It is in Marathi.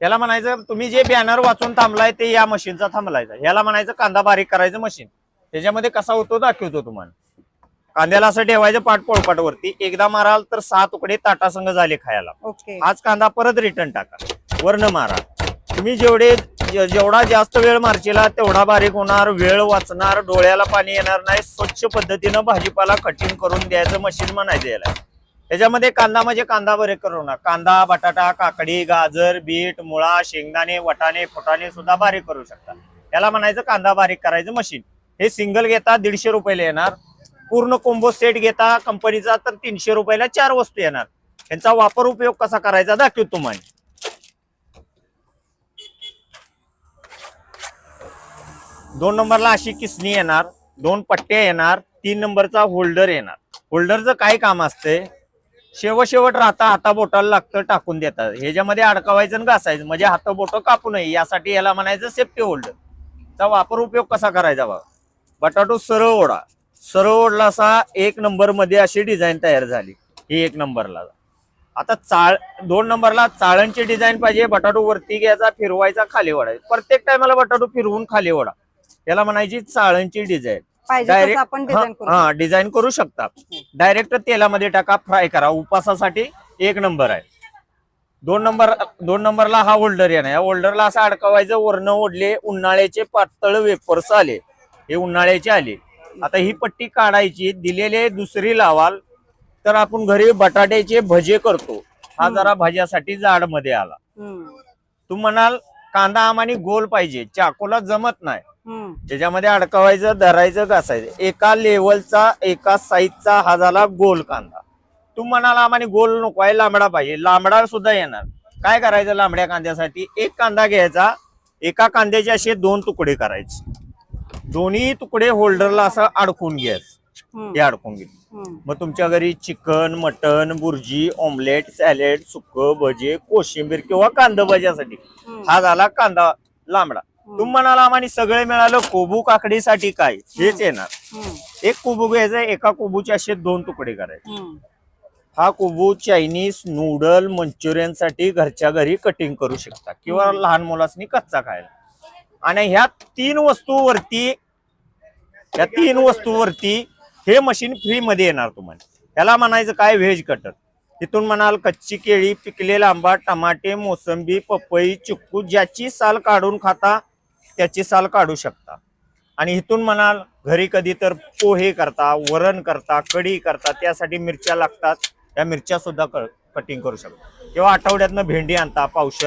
याला म्हणायचं तुम्ही जे बॅनर वाचून थांबलाय ते या मशीनचा थांबलायचा याला म्हणायचं कांदा बारीक करायचं मशीन त्याच्यामध्ये कसा होतो दाखवतो तुम्हाला. कांद्याला असं ठेवायचं पाठ पोळपाट वरती एकदा माराल तर सहा तुकडे ताटासंग झाले खायला. ओके. आज कांदा परत रिटर्न टाका. वर्ण मारा. तुम्ही जेवढे जेवढा जास्त वेळ मारशीला तेवढा बारीक होणार वेळ वाचणार डोळ्याला पाणी येणार नाही. स्वच्छ पद्धतीनं भाजीपाला कटिंग करून द्यायचं मशीन म्हणायचं याला. त्याच्यामध्ये कांदा म्हणजे कांदा बरे करू नका कांदा बटाटा काकडी गाजर बीट मुळा शेंगदाणे वटाणे फुटाणे सुद्धा बारीक करू शकता. याला म्हणायचं कांदा बारीक करायचं मशीन. हे सिंगल घेता दीडशे रुपयाला येणार. पूर्ण कोंबो सेट घेता कंपनीचा तर तीनशे रुपयाला चार वस्तू येणार. यांचा वापर उपयोग कसा करायचा दाखव तुम्हाला. दोन नंबरला अशी किसणी येणार. दोन पट्ट्या येणार. तीन नंबरचा होल्डर येणार. होल्डरचं काय काम असतंय? शेवट शेवट राहता हाता बोटाला लागतं टाकून देतात. ह्याच्यामध्ये अडकवायचं आणि घासायचं. म्हणजे हात बोट कापू नये. यासाठी याला म्हणायचं सेफ्टी होल्डर चा वापर उपयोग कसा करायचा बाबा बटाटो सरळ ओढा. सरळ ओढला असा एक नंबरमध्ये अशी डिझाईन तयार झाली. ही एक नंबरला आता चाळ दोन नंबरला चाळणची डिझाईन पाहिजे. बटाटो वरती घ्यायचा फिरवायचा खाली ओढायचा. प्रत्येक टायमाला बटाटो फिरवून खाली ओढा. त्याला म्हणायची चाळणची डिझाईन पाहिजे तसं आपण डिझाईन करू हा डिझाईन करू शकता. डायरेक्ट तेलामध्ये टाका फ्राय करा. उपासासाठी एक नंबर आहे. दोन नंबर दोन नंबरला हा होल्डर येणार. या होल्डरला असं अडकवायचं वर्ण ओढले उन्हाळ्याचे पातळ वेपर्स आले. हे उन्हाळ्याचे आले. आता ही पट्टी काढायची दिलेले दुसरी लावाल तर आपण घरी बटाट्याचे भजे करतो. हा जरा भाज्यासाठी जाडमध्ये आला. हम्म, तू म्हणाल कांदा आम्हाने गोल पाहिजे. चाकूला जमत नाही. त्याच्यामध्ये अडकवायचं धरायचं घासायचं एका लेवलचा एका साईजचा हा झाला गोल कांदा. तू म्हणाला आम्हाला गोल नको आहे लांबडा पाहिजे. लांबडा सुद्धा येणार. काय करायचं लांबड्या कांद्यासाठी? एक कांदा घ्यायचा. एका कांद्याचे असे दोन तुकडे करायचे. दोन्ही तुकडे होल्डरला असं अडकून घ्यायचं. हे अडकून घे. मग तुमच्या घरी chicken mutton bhurji omelette salad सुक भजे कोशिंबीर किंवा कांदा भज्यासाठी. हा झाला कांदा लांबडा. तुम्ही म्हणाला आम्हाला सगळे मिळालं कोबू काकडीसाठी काय? हेच येणार. एक कोबू घ्यायचं एका कोबूचे असे दोन तुकडे करायचे. हा कोबू चायनीज नूडल मंचुरियनसाठी घरच्या घरी कटिंग करू शकता. किंवा लहान मुलांनी कच्चा खायला. आणि ह्या तीन वस्तूवरती या तीन वस्तूवरती हे मशीन फ्री मध्ये येणार तुम्हाला. त्याला म्हणायचं काय? Veg cutter. तिथून म्हणाल कच्ची केळी पिकलेला आंबा टमाटे मोसंबी पपई चिक्कू ज्याची साल काढून खाता त्याची साल काढू शकता. आणि इथून म्हणाल घरी कधी तर पोहे करता वरण करता कढी करता त्यासाठी मिरच्या लागतात. त्या मिरच्या सुद्धा कटिंग करू शकता. किंवा आठवड्यातनं भेंडी आणता पावशर